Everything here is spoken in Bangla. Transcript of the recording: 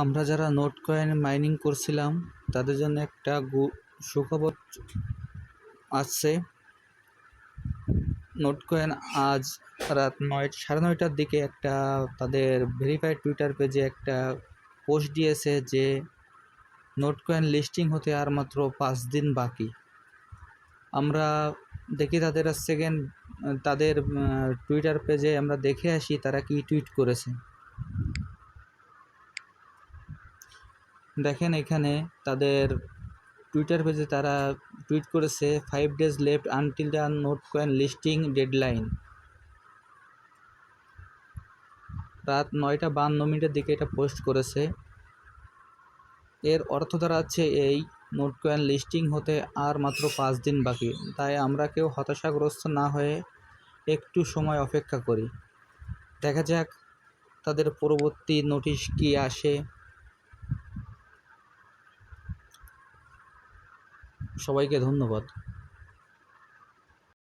আমরা যারা নোট কয়েন মাইনিং করছিলাম, তাদের জন্য একটা সুখবর আসছে নোট কয়েন আজ রাত নয়, সাড়ে নয়টার দিকে একটা তাদের ভেরিফাইড টুইটার পেজে একটা পোস্ট দিয়েছে যে, নোট কয়েন লিস্টিং হতে আর মাত্র পাঁচ দিন বাকি। আমরা দেখি তাদের সেকেন্ড তাদের টুইটার পেজে আমরা দেখে আসি তারা কি টুইট করেছে। দেখেন এখানে তাদের টুইটার পেজে তারা টুইট করেছে five days left until the note coin listing deadline রাত নয়টা বান্ন মিনিটের দিকে এটা পোস্ট করেছে। এর অর্থ দাঁড়াচ্ছে এই নোট কয়েন লিস্টিং হতে আর মাত্র পাঁচ দিন বাকি। তাই আমরা কেউ হতাশাগ্রস্ত না হয়ে একটু সময় অপেক্ষা করি। দেখা যাক তাদের পরবর্তী নোটিশ কি আসে। সবাইকে ধন্যবাদ।